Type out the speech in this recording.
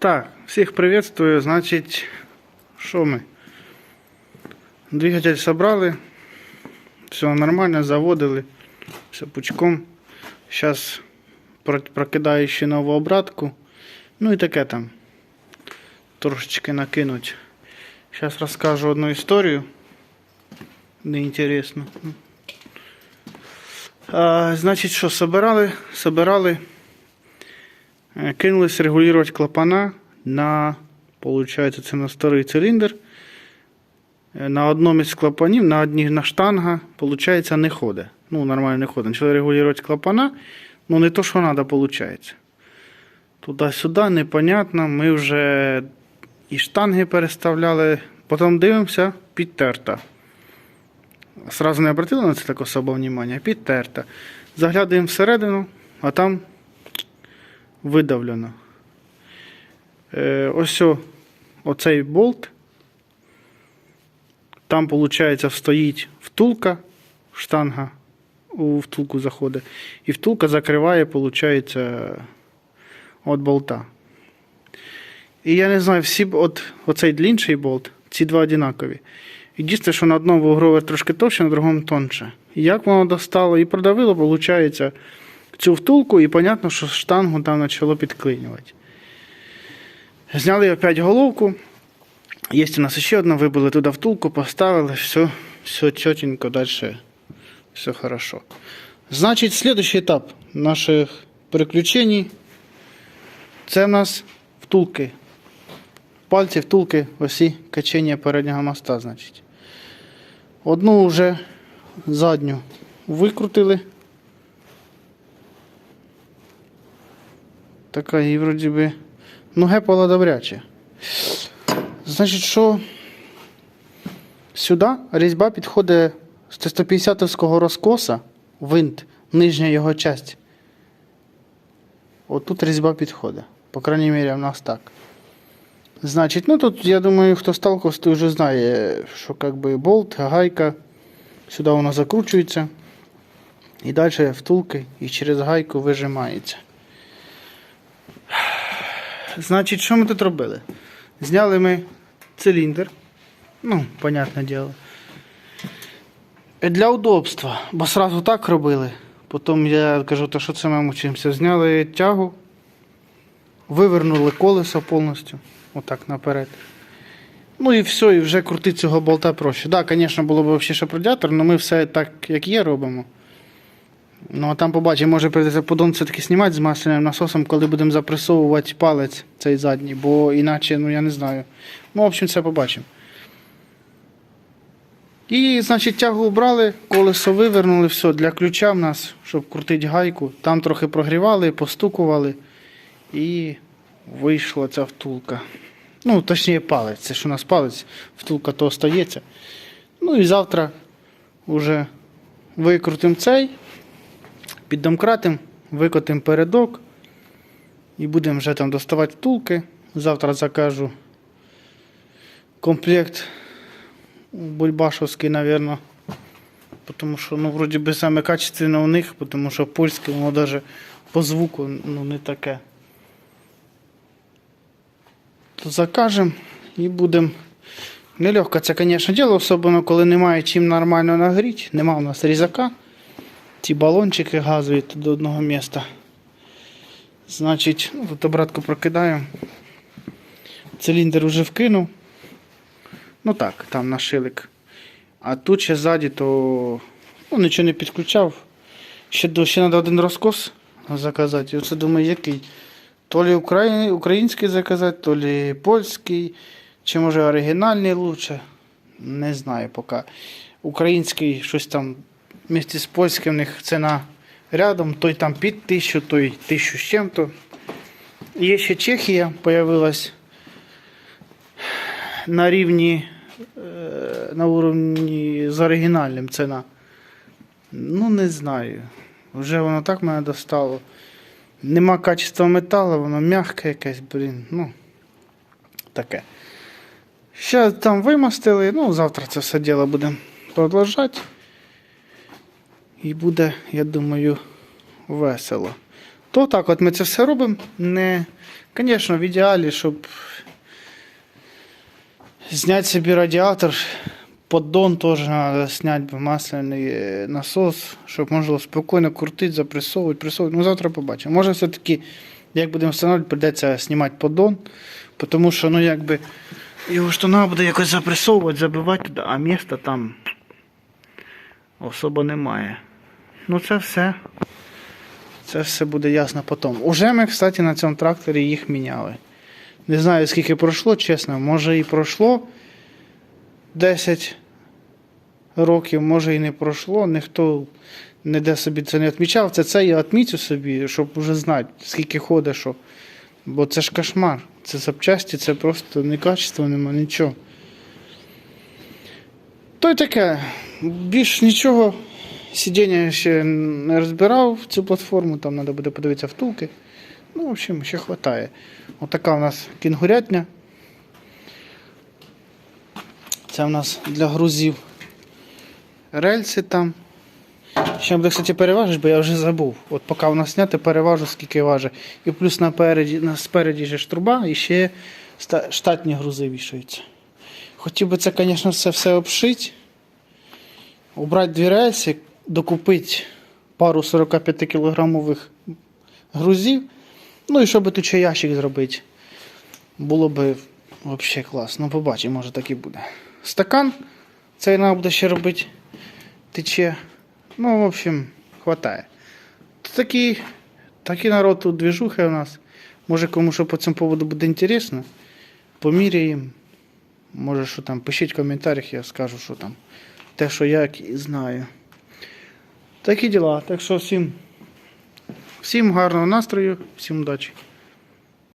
Так, всіх приветствую. Значить, що ми? Двигатель собрали. Все нормально, заводили. Все пучком. Зараз прокидаю ще нову обратку. Ну і таке там. Трошечки накинуть. Зараз розкажу одну історію. Неінтересно. А, значить, що, собирали, собирали. Е, Кинулись регулювати клапана на, получається, це на старий циліндр. Е, На одному із клапанів, на одній на штанга, получається, не ходить. Ну, нормально не ходить. Почали регулювати клапана, ну не то, що треба, виходить. Туди-сюди, непонятно. Ми вже і штанги переставляли. Потім дивимося, підтерта. Сразу не обратили на це так особо внимання, підтерта. Заглядаємо всередину, а там видавлено. Е, ось оцей болт. Там, виходить, стоїть втулка, штанга у втулку заходить. І втулка закриває, виходить, от болта. І я не знаю, всі от, оцей длінший болт, ці два одинакові. Єдине, що на одному вугровер трошки товще, на другому тонше. І як воно достало і продавило, виходить, цю втулку, і понятно, що штангу там почало підклинювати. Зняли опять головку. Є у нас ще одна, вибили туди втулку, поставили, все, все чотенько, далі все хорошо. Значить, следующий етап наших переключень це в нас втулки. Пальці втулки, осі качення переднього моста, значить. Одну вже задню викрутили. Така і вроді би. Ну, гепала добряче. Значить, що сюди різьба підходить з 150-го розкоса, винт, нижня його часть. Отут різьба підходить. По крайній мірі, в нас так. Значить, ну тут, я думаю, хто сталкивався, той вже знає, що как би болт, гайка, сюди воно закручується. І далі втулки і через гайку вижимається. Значить, що ми тут робили? Зняли ми циліндр. Ну, понятне діло. Е, Для удобства, бо сразу так робили. Потім я кажу, то що це ми мучимося. Зняли тягу, вивернули колесо повністю. Отак наперед. Ну і все, і вже крутити цього болта проще. Так, да, звісно, було б взагалі ще радіатор, але ми все так, як є, робимо. Ну, а там побачимо, може прийдеться подон все-таки знімати з масляним насосом, коли будемо запресовувати палець цей задній, бо іначе, ну я не знаю. Ну, в общем, це побачимо. І, значить, тягу убрали, колесо вивернули, все, для ключа в нас, щоб крутити гайку. Там трохи прогрівали, постукували. І вийшла ця втулка. Ну, точніше, палець. Це ж у нас палець, втулка то остається. Ну і завтра вже викрутимо цей, піддомкратим, викотимо передок і будемо вже там доставати втулки. Завтра закажу комплект бульбашовський, мабуть. Тому що, ну, вроді би саме качественно у них, тому що польське, воно навіть по звуку ну, не таке. То закажемо і будемо. Нелегко це, звісно, діло, особливо коли немає чим нормально нагріти. Нема у нас різака. Ці балончики газові тут до одного міста. Значить, ну, тут обратку прокидаємо. Циліндр вже вкинув. Ну так, там на шилик. А тут ще ззаді, то ну, нічого не підключав. Ще, ще треба один розкос заказати. І Оце думаю, який. То лі український заказати, то лі польський, чи може оригінальний лучше. Не знаю поки. Український щось там вместе з польським в них ціна рядом, той там під тисячу, той тисячу з чим-то. Є ще Чехія появилась на рівні е, на уровні з оригінальним ціна. Ну, не знаю. Вже воно так мене достало. Нема качества металу, воно м'яке якесь, блін. Ну, таке. Ще там вимастили, ну, завтра це все діло будемо продовжати. І буде, я думаю, весело. То так, от ми це все робимо. Не, звісно, в ідеалі, щоб зняти собі радіатор, поддон теж треба зняти масляний е, насос, щоб можна було спокійно крутити, запресовувати, пресовувати. Ну, завтра побачимо. Може, все-таки, як будемо встановлювати, прийдеться знімати поддон, тому що, ну, якби, його ж треба буде якось запресовувати, забивати туди, а міста там особо немає. Ну, це все. Це все буде ясно потім. Уже ми, кстати, на цьому тракторі їх міняли. Не знаю, скільки пройшло, чесно, може і пройшло 10 років, може і не пройшло. Ніхто ніде собі це не відмічав. Це це я відмічу собі, щоб вже знати, скільки ходить, що. Бо це ж кошмар. Це запчасті, це просто не качество, нема нічого. То й таке. Більш нічого. Сидіння ще не розбирав цю платформу, там треба буде подивитися втулки. Ну, в общем, ще вистачає. Отака у нас кінгурятня. Це у нас для грузів рельси там. Ще буде, кстати, переважиш, бо я вже забув. От поки у нас зняти, переважу, скільки важить. І плюс напереді, спереді ж труба і ще штатні грузи вішаються. Хотів би це, звісно, все, все обшити. Убрати дві рельси, докупити пару 45 кілограмових грузів. Ну і щоб тут ще ящик зробити. Було б взагалі класно. Ну, побачимо, може так і буде. Стакан. Цей треба буде ще робити. Тече. Ну, в общем, хватає. Такий, такий народ тут движуха у нас. Може, кому що по цьому поводу буде інтересно. Поміряємо. Може, що там, пишіть в коментарях, я скажу, що там. Те, що я знаю. Такі діла. Так що всім, всім гарного настрою, всім удачі.